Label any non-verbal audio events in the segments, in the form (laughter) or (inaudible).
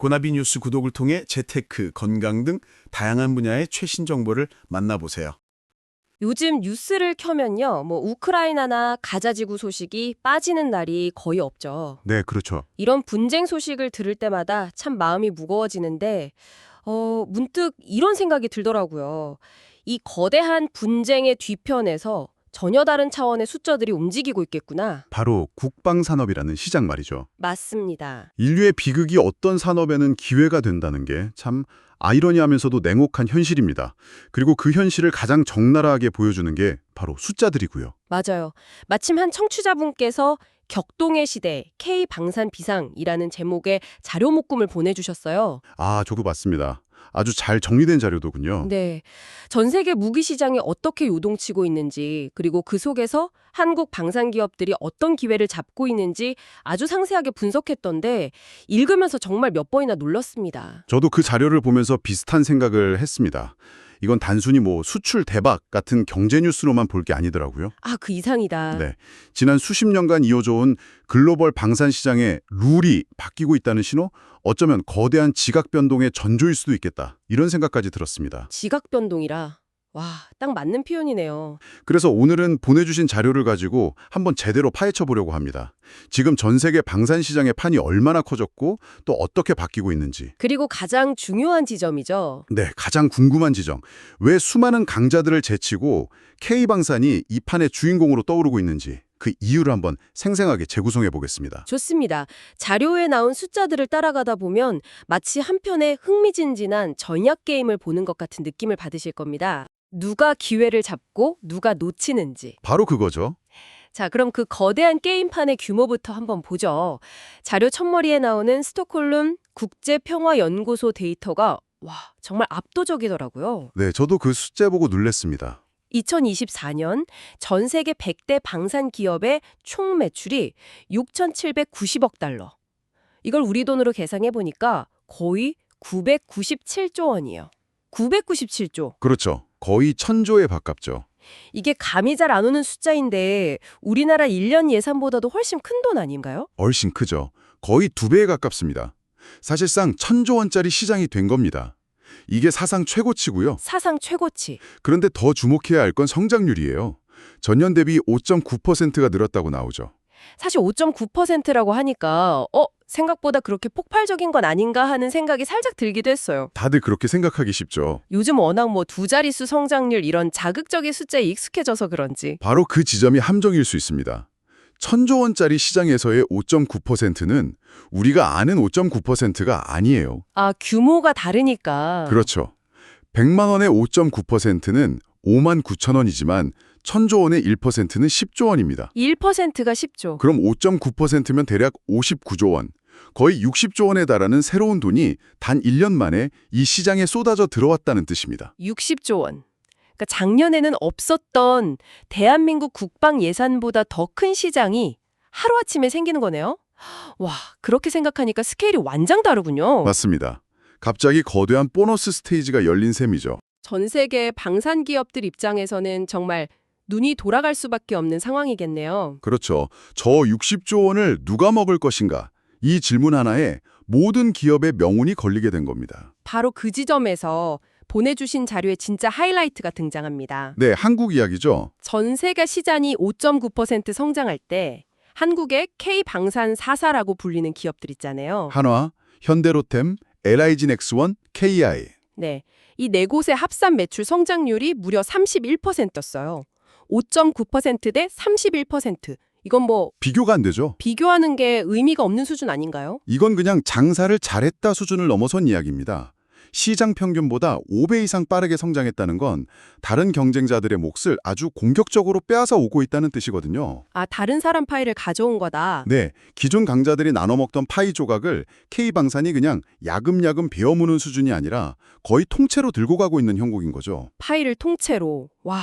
고나비 뉴스 구독을 통해 재테크, 건강 등 다양한 분야의 최신 정보를 만나보세요. 요즘 뉴스를 켜면요, 뭐 우크라이나나 가자지구 소식이 빠지는 날이 거의 없죠. 네, 그렇죠. 이런 분쟁 소식을 들을 때마다 참 마음이 무거워지는데, 어, 문득 이런 생각이 들더라고요. 이 거대한 분쟁의 뒤편에서 전혀 다른 차원의 숫자들이 움직이고 있겠구나. 바로 국방산업이라는 시장 말이죠. 맞습니다. 인류의 비극이 어떤 산업에는 기회가 된다는 게 참 아이러니하면서도 냉혹한 현실입니다. 그리고 그 현실을 가장 적나라하게 보여주는 게 바로 숫자들이고요. 맞아요. 마침 한 청취자분께서 격동의 시대 K 방산 비상이라는 제목의 자료 묶음을 보내주셨어요. 아, 저도 봤습니다. 아주 잘 정리된 자료더군요. 네. 전 세계 무기 시장이 어떻게 요동치고 있는지, 그리고 그 속에서 한국 방산 기업들이 어떤 기회를 잡고 있는지 아주 상세하게 분석했던데 읽으면서 정말 몇 번이나 놀랐습니다. 저도 그 자료를 보면서 비슷한 생각을 했습니다. 이건 단순히 뭐 수출 대박 같은 경제 뉴스로만 볼 게 아니더라고요. 아, 그 이상이다. 네. 지난 수십 년간 이어져온 글로벌 방산 시장의 룰이 바뀌고 있다는 신호? 어쩌면 거대한 지각 변동의 전조일 수도 있겠다. 이런 생각까지 들었습니다. 지각 변동이라. 와, 딱 맞는 표현이네요. 그래서 오늘은 보내주신 자료를 가지고 한번 제대로 파헤쳐 보려고 합니다. 지금 전 세계 방산 시장의 판이 얼마나 커졌고 또 어떻게 바뀌고 있는지. 그리고 가장 중요한 지점이죠. 네, 가장 궁금한 지점. 왜 수많은 강자들을 제치고 K방산이 이 판의 주인공으로 떠오르고 있는지 그 이유를 한번 생생하게 재구성해 보겠습니다. 좋습니다. 자료에 나온 숫자들을 따라가다 보면 마치 한편의 흥미진진한 전략 게임을 보는 것 같은 느낌을 받으실 겁니다. 누가 기회를 잡고 누가 놓치는지. 바로 그거죠. 자, 그럼 그 거대한 게임판의 규모부터 한번 보죠. 자료 첫머리에 나오는 스톡홀름 국제평화연구소 데이터가 와, 정말 압도적이더라고요. 네, 저도 그 숫자 보고 놀랐습니다. 2024년 전 세계 100대 방산 기업의 총 매출이 6,790억 달러. 이걸 우리 돈으로 계산해 보니까 거의 997조 원이에요. 997조. 그렇죠. 거의 천조에 가깝죠. 이게 감이 잘 안 오는 숫자인데 우리나라 1년 예산보다도 훨씬 큰 돈 아닌가요? 훨씬 크죠. 거의 두 배에 가깝습니다. 사실상 천조 원짜리 시장이 된 겁니다. 이게 사상 최고치고요. 사상 최고치. 그런데 더 주목해야 할 건 성장률이에요. 전년 대비 5.9%가 늘었다고 나오죠. 사실 5.9%라고 하니까 어, 생각보다 그렇게 폭발적인 건 아닌가 하는 생각이 살짝 들기도 했어요. 다들 그렇게 생각하기 쉽죠. 요즘 워낙 뭐 두 자릿수 성장률 이런 자극적인 숫자에 익숙해져서 그런지 바로 그 지점이 함정일 수 있습니다. 천조 원짜리 시장에서의 5.9%는 우리가 아는 5.9%가 아니에요. 아 규모가 다르니까 그렇죠. 100만 원의 5.9%는 5만 9천 원이지만 천조 원의 1%는 10조 원입니다. 1%가 10조 그럼 5.9%면 대략 59조 원. 거의 60조 원에 달하는 새로운 돈이 단 1년 만에 이 시장에 쏟아져 들어왔다는 뜻입니다. 60조 원 그러니까 작년에는 없었던 대한민국 국방 예산보다 더 큰 시장이 하루아침에 생기는 거네요 와 그렇게 생각하니까 스케일이 완전 다르군요 맞습니다. 갑자기 거대한 보너스 스테이지가 열린 셈이죠. 전 세계 방산 기업들 입장에서는 정말 눈이 돌아갈 수밖에 없는 상황이겠네요 그렇죠. 저 60조 원을 누가 먹을 것인가? 이 질문 하나에 모든 기업의 명운이 걸리게 된 겁니다. 바로 그 지점에서 보내주신 자료에 진짜 하이라이트가 등장합니다. 네, 한국 이야기죠. 전 세계 시장이 5.9% 성장할 때 한국의 K방산 4사라고 불리는 기업들 있잖아요. 한화, 현대로템, LIG넥스원, KI. 네, 이 네 곳의 합산 매출 성장률이 무려 31%였어요. 5.9%대 31%. 이건 뭐 비교가 안 되죠. 비교하는 게 의미가 없는 수준 아닌가요? 이건 그냥 장사를 잘했다 수준을 넘어선 이야기입니다. 시장 평균보다 5배 이상 빠르게 성장했다는 건 다른 경쟁자들의 몫을 아주 공격적으로 빼앗아 오고 있다는 뜻이거든요. 아, 다른 사람 파일을 가져온 거다. 네, 기존 강자들이 나눠 먹던 파이 조각을 K방산이 그냥 야금야금 베어무는 수준이 아니라 거의 통째로 들고 가고 있는 형국인 거죠. 파일을 통째로. 와.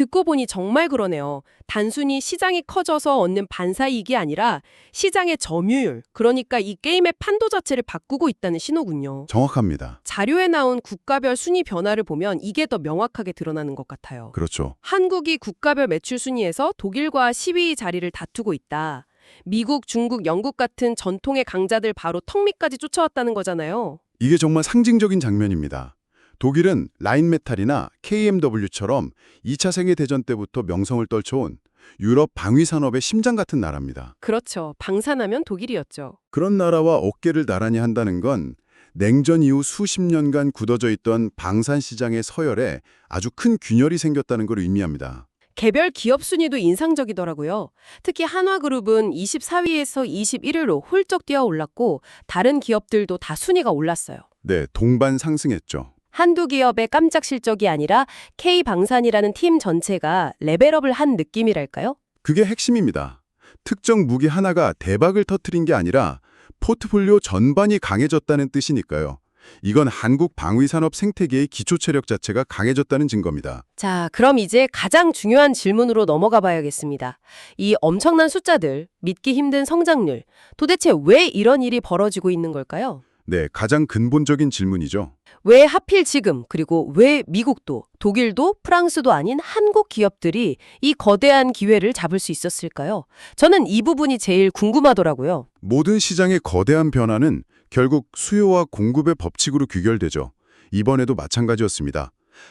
듣고 보니 정말 그러네요. 단순히 시장이 커져서 얻는 반사이익이 아니라 시장의 점유율, 그러니까 이 게임의 판도 자체를 바꾸고 있다는 신호군요. 정확합니다. 자료에 나온 국가별 순위 변화를 보면 이게 더 명확하게 드러나는 것 같아요. 그렇죠. 한국이 국가별 매출 순위에서 독일과 10위 자리를 다투고 있다. 미국, 중국, 영국 같은 전통의 강자들 바로 턱 밑까지 쫓아왔다는 거잖아요. 이게 정말 상징적인 장면입니다. 독일은 라인메탈이나 KMW처럼 2차 세계대전 때부터 명성을 떨쳐온 유럽 방위 산업의 심장 같은 나라입니다. 그렇죠. 방산하면 독일이었죠. 그런 나라와 어깨를 나란히 한다는 건 냉전 이후 수십 년간 굳어져 있던 방산 시장의 서열에 아주 큰 균열이 생겼다는 걸 의미합니다. 개별 기업 순위도 인상적이더라고요. 특히 한화그룹은 24위에서 21위로 훌쩍 뛰어 올랐고 다른 기업들도 다 순위가 올랐어요. 네, 동반 상승했죠. 한두 기업의 깜짝 실적이 아니라 K방산이라는 팀 전체가 레벨업을 한 느낌이랄까요? 그게 핵심입니다. 특정 무기 하나가 대박을 터트린 게 아니라 포트폴리오 전반이 강해졌다는 뜻이니까요. 이건 한국 방위산업 생태계의 기초 체력 자체가 강해졌다는 증거입니다. 자, 그럼 이제 가장 중요한 질문으로 넘어가 봐야겠습니다. 이 엄청난 숫자들, 믿기 힘든 성장률, 도대체 왜 이런 일이 벌어지고 있는 걸까요? 네, 가장 근본적인 질문이죠. 왜 하필 지금, 그리고 왜 미국도, 독일도, 프랑스도 아닌 한국 기업들이 이 거대한 기회를 잡을 수 있었을까요? 저는 이 부분이 제일 궁금하더라고요. 모든 시장의 거대한 변화는 결국 수요와 공급의 법칙으로 귀결되죠. 이번에도 마찬가지였습니다.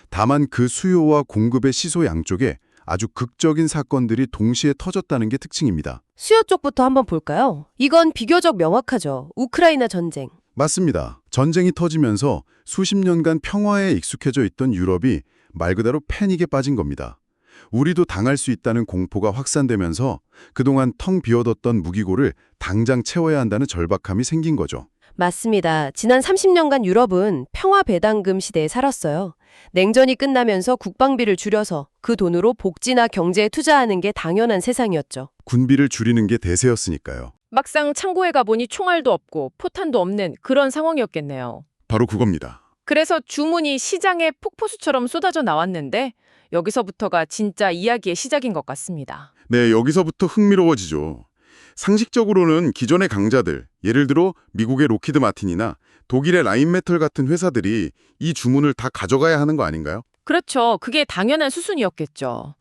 다만 그 수요와 공급의 시소 양쪽에 아주 극적인 사건들이 동시에 터졌다는 게 특징입니다. 수요 쪽부터 한번 볼까요? 이건 비교적 명확하죠. 우크라이나 전쟁. 맞습니다. 전쟁이 터지면서 수십 년간 평화에 익숙해져 있던 유럽이 말 그대로 패닉에 빠진 겁니다. 우리도 당할 수 있다는 공포가 확산되면서 그동안 텅 비워뒀던 무기고를 당장 채워야 한다는 절박함이 생긴 거죠. 맞습니다. 지난 30년간 유럽은 평화 배당금 시대에 살았어요. 냉전이 끝나면서 국방비를 줄여서 그 돈으로 복지나 경제에 투자하는 게 당연한 세상이었죠. 군비를 줄이는 게 대세였으니까요. 막상 창고에 가보니 총알도 없고 포탄도 없는 그런 상황이었겠네요. 바로 그겁니다. 그래서 주문이 시장에 폭포수처럼 쏟아져 나왔는데 여기서부터가 진짜 이야기의 시작인 것 같습니다. 네, 여기서부터 흥미로워지죠. 상식적으로는 기존의 강자들, 예를 들어 미국의 로키드 마틴이나 독일의 라인메탈 같은 회사들이 이 주문을 다 가져가야 하는 거 아닌가요? 그렇죠. 그게 당연한 수순이었겠죠.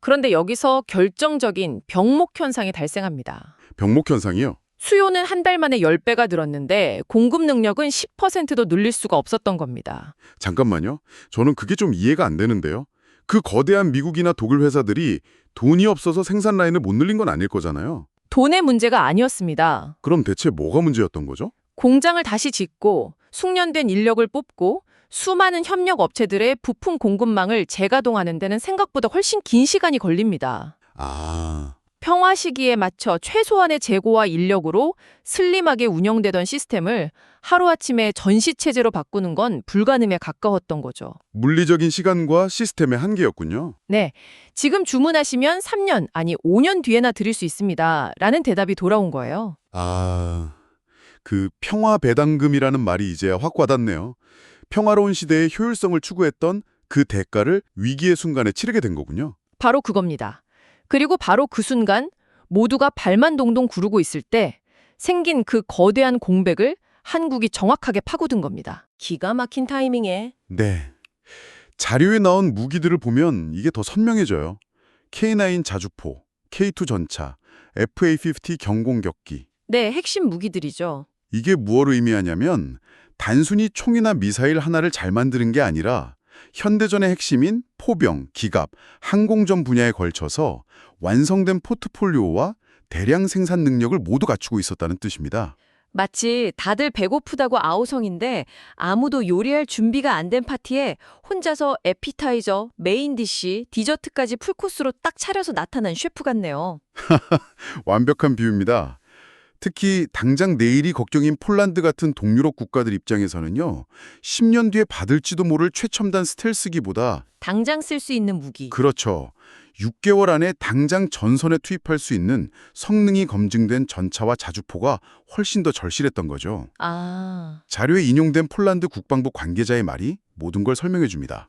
그런데 여기서 결정적인 병목 현상이 발생합니다. 병목 현상이요? 수요는 한 달 만에 10배가 늘었는데 공급 능력은 10%도 늘릴 수가 없었던 겁니다. 잠깐만요. 저는 그게 좀 이해가 안 되는데요. 그 거대한 미국이나 독일 회사들이 돈이 없어서 생산 라인을 못 늘린 건 아닐 거잖아요. 돈의 문제가 아니었습니다. 그럼 대체 뭐가 문제였던 거죠? 공장을 다시 짓고 숙련된 인력을 뽑고 수많은 협력 업체들의 부품 공급망을 재가동하는 데는 생각보다 훨씬 긴 시간이 걸립니다. 아, 평화 시기에 맞춰 최소한의 재고와 인력으로 슬림하게 운영되던 시스템을 하루아침에 전시체제로 바꾸는 건 불가능에 가까웠던 거죠. 물리적인 시간과 시스템의 한계였군요. 네. 지금 주문하시면 3년, 아니 5년 뒤에나 드릴 수 있습니다. 라는 대답이 돌아온 거예요. 아, 그 평화 배당금이라는 말이 이제야 확 와닿네요. 평화로운 시대의 효율성을 추구했던 그 대가를 위기의 순간에 치르게 된 거군요. 바로 그겁니다. 그리고 바로 그 순간 모두가 발만 동동 구르고 있을 때 생긴 그 거대한 공백을 한국이 정확하게 파고든 겁니다. 기가 막힌 타이밍에 네. 자료에 나온 무기들을 보면 이게 더 선명해져요. K9 자주포, K2 전차, FA-50 경공격기. 네, 핵심 무기들이죠. 이게 무엇을 의미하냐면 단순히 총이나 미사일 하나를 잘 만드는 게 아니라 현대전의 핵심인 포병, 기갑, 항공전 분야에 걸쳐서 완성된 포트폴리오와 대량 생산 능력을 모두 갖추고 있었다는 뜻입니다. 마치 다들 배고프다고 아우성인데 아무도 요리할 준비가 안 된 파티에 혼자서 에피타이저, 메인 디시, 디저트까지 풀코스로 딱 차려서 나타난 셰프 같네요. (laughs) 완벽한 비유입니다. 특히 당장 내일이 걱정인 폴란드 같은 동유럽 국가들 입장에서는요. 10년 뒤에 받을지도 모를 최첨단 스텔스기보다 당장 쓸 수 있는 무기. 그렇죠. 6개월 안에 당장 전선에 투입할 수 있는 성능이 검증된 전차와 자주포가 훨씬 더 절실했던 거죠. 아, 자료에 인용된 폴란드 국방부 관계자의 말이 모든 걸 설명해 줍니다.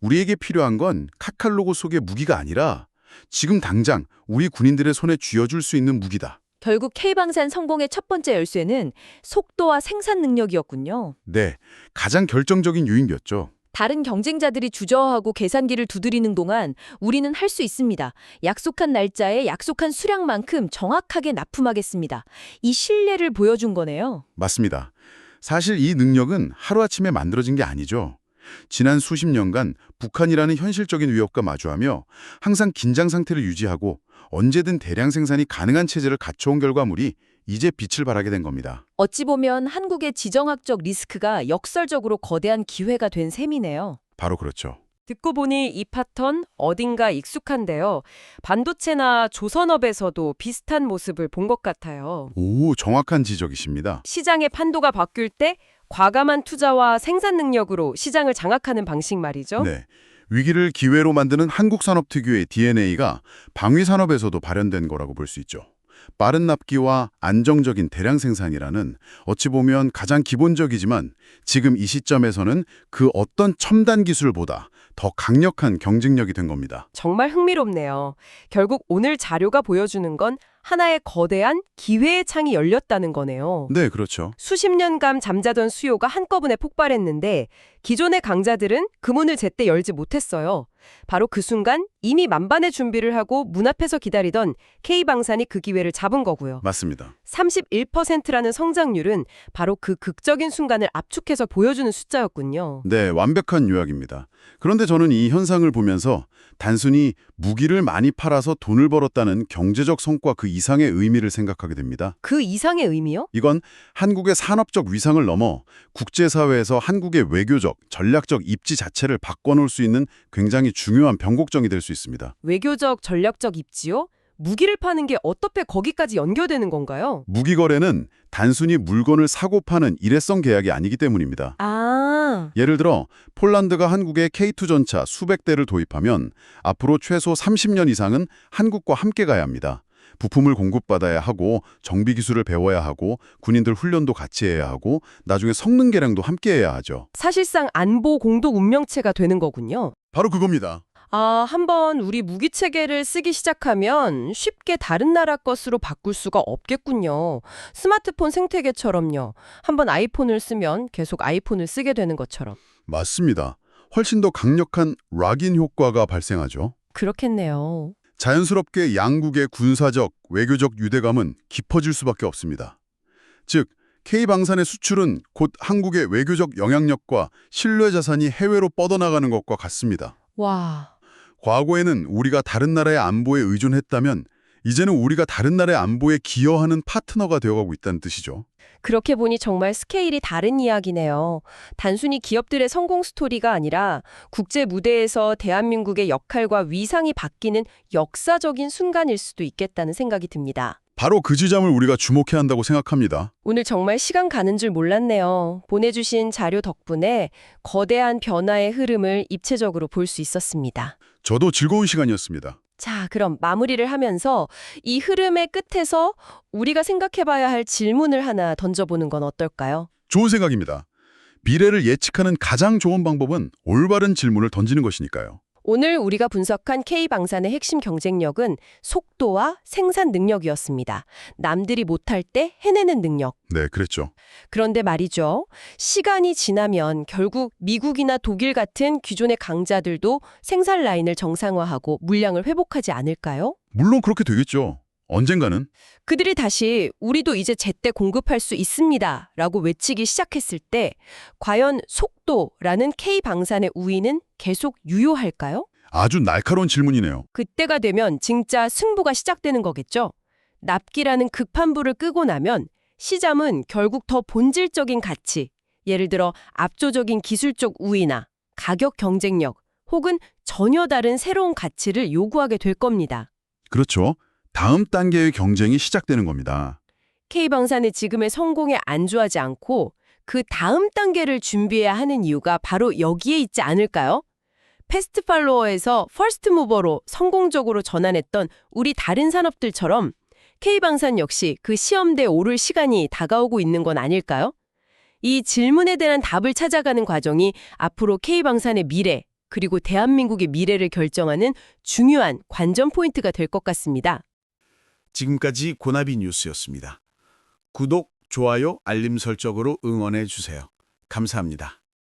우리에게 필요한 건 카칼로그 속의 무기가 아니라 지금 당장 우리 군인들의 손에 쥐어줄 수 있는 무기다. 결국 K방산 성공의 첫 번째 열쇠는 속도와 생산 능력이었군요. 네, 가장 결정적인 요인이었죠. 다른 경쟁자들이 주저하고 계산기를 두드리는 동안 우리는 할 수 있습니다. 약속한 날짜에 약속한 수량만큼 정확하게 납품하겠습니다. 이 신뢰를 보여준 거네요. 맞습니다. 사실 이 능력은 하루아침에 만들어진 게 아니죠. 지난 수십 년간 북한이라는 현실적인 위협과 마주하며 항상 긴장 상태를 유지하고 언제든 대량 생산이 가능한 체제를 갖춰온 결과물이 이제 빛을 발하게 된 겁니다. 어찌 보면 한국의 지정학적 리스크가 역설적으로 거대한 기회가 된 셈이네요. 바로 그렇죠. 듣고 보니 이 파턴 어딘가 익숙한데요. 반도체나 조선업에서도 비슷한 모습을 본 것 같아요. 오, 정확한 지적이십니다. 시장의 판도가 바뀔 때 과감한 투자와 생산 능력으로 시장을 장악하는 방식 말이죠. 네. 위기를 기회로 만드는 한국 산업 특유의 DNA가 방위 산업에서도 발현된 거라고 볼 수 있죠. 빠른 납기와 안정적인 대량 생산이라는 어찌 보면 가장 기본적이지만 지금 이 시점에서는 그 어떤 첨단 기술보다 더 강력한 경쟁력이 된 겁니다. 정말 흥미롭네요. 결국 오늘 자료가 보여주는 건 하나의 거대한 기회의 창이 열렸다는 거네요. 네, 그렇죠. 수십 년간 잠자던 수요가 한꺼번에 폭발했는데 기존의 강자들은 그 문을 제때 열지 못했어요. 바로 그 순간 이미 만반의 준비를 하고 문 앞에서 기다리던 K방산이 그 기회를 잡은 거고요. 맞습니다. 31%라는 성장률은 바로 그 극적인 순간을 압축해서 보여주는 숫자였군요. 네, 완벽한 요약입니다. 그런데 저는 이 현상을 보면서 단순히 무기를 많이 팔아서 돈을 벌었다는 경제적 성과 그 이상의 의미를 생각하게 됩니다. 그 이상의 의미요? 이건 한국의 산업적 위상을 넘어 국제사회에서 한국의 외교적, 전략적 입지 자체를 바꿔놓을 수 있는 굉장히 중요한 변곡점이 될 수 있습니다. 외교적, 전략적 입지요? 무기를 파는 게 어떻게 거기까지 연결되는 건가요? 무기 거래는 단순히 물건을 사고 파는 일회성 계약이 아니기 때문입니다. 아, 예를 들어 폴란드가 한국에 K2 전차 수백 대를 도입하면 앞으로 최소 30년 이상은 한국과 함께 가야 합니다. 부품을 공급받아야 하고 정비 기술을 배워야 하고 군인들 훈련도 같이 해야 하고 나중에 성능 개량도 함께 해야 하죠. 사실상 안보 공동 운명체가 되는 거군요. 바로 그겁니다. 아, 한번 우리 무기 체계를 쓰기 시작하면 쉽게 다른 나라 것으로 바꿀 수가 없겠군요. 스마트폰 생태계처럼요. 한번 아이폰을 쓰면 계속 아이폰을 쓰게 되는 것처럼. 맞습니다. 훨씬 더 강력한 락인 효과가 발생하죠. 그렇겠네요. 자연스럽게 양국의 군사적, 외교적 유대감은 깊어질 수밖에 없습니다. 즉, K방산의 수출은 곧 한국의 외교적 영향력과 신뢰 자산이 해외로 뻗어나가는 것과 같습니다. 와, 과거에는 우리가 다른 나라의 안보에 의존했다면 이제는 우리가 다른 나라의 안보에 기여하는 파트너가 되어가고 있다는 뜻이죠. 그렇게 보니 정말 스케일이 다른 이야기네요. 단순히 기업들의 성공 스토리가 아니라 국제 무대에서 대한민국의 역할과 위상이 바뀌는 역사적인 순간일 수도 있겠다는 생각이 듭니다. 바로 그 지점을 우리가 주목해야 한다고 생각합니다. 오늘 정말 시간 가는 줄 몰랐네요. 보내주신 자료 덕분에 거대한 변화의 흐름을 입체적으로 볼 수 있었습니다. 저도 즐거운 시간이었습니다. 자, 그럼 마무리를 하면서 이 흐름의 끝에서 우리가 생각해봐야 할 질문을 하나 던져보는 건 어떨까요? 좋은 생각입니다. 미래를 예측하는 가장 좋은 방법은 올바른 질문을 던지는 것이니까요. 오늘 우리가 분석한 K방산의 핵심 경쟁력은 속도와 생산 능력이었습니다. 남들이 못할 때 해내는 능력. 네, 그랬죠. 그런데 말이죠. 시간이 지나면 결국 미국이나 독일 같은 기존의 강자들도 생산 라인을 정상화하고 물량을 회복하지 않을까요? 물론 그렇게 되겠죠. 언젠가는. 그들이 다시 우리도 이제 제때 공급할 수 있습니다. 라고 외치기 시작했을 때 과연 속도라는 K방산의 우위는 계속 유효할까요? 아주 날카로운 질문이네요. 그때가 되면 진짜 승부가 시작되는 거겠죠. 납기라는 급판불을 끄고 나면 시장은 결국 더 본질적인 가치, 예를 들어 압도적인 기술적 우위나 가격 경쟁력 혹은 전혀 다른 새로운 가치를 요구하게 될 겁니다. 그렇죠. 다음 단계의 경쟁이 시작되는 겁니다. K방산의 지금의 성공에 안주하지 않고 그 다음 단계를 준비해야 하는 이유가 바로 여기에 있지 않을까요? 패스트 팔로워에서 퍼스트 무버로 성공적으로 전환했던 우리 다른 산업들처럼 K방산 역시 그 시험대에 오를 시간이 다가오고 있는 건 아닐까요? 이 질문에 대한 답을 찾아가는 과정이 앞으로 K방산의 미래, 그리고 대한민국의 미래를 결정하는 중요한 관전 포인트가 될 것 같습니다. 지금까지 고나비 뉴스였습니다. 구독, 좋아요, 알림 설정으로 응원해 주세요. 감사합니다.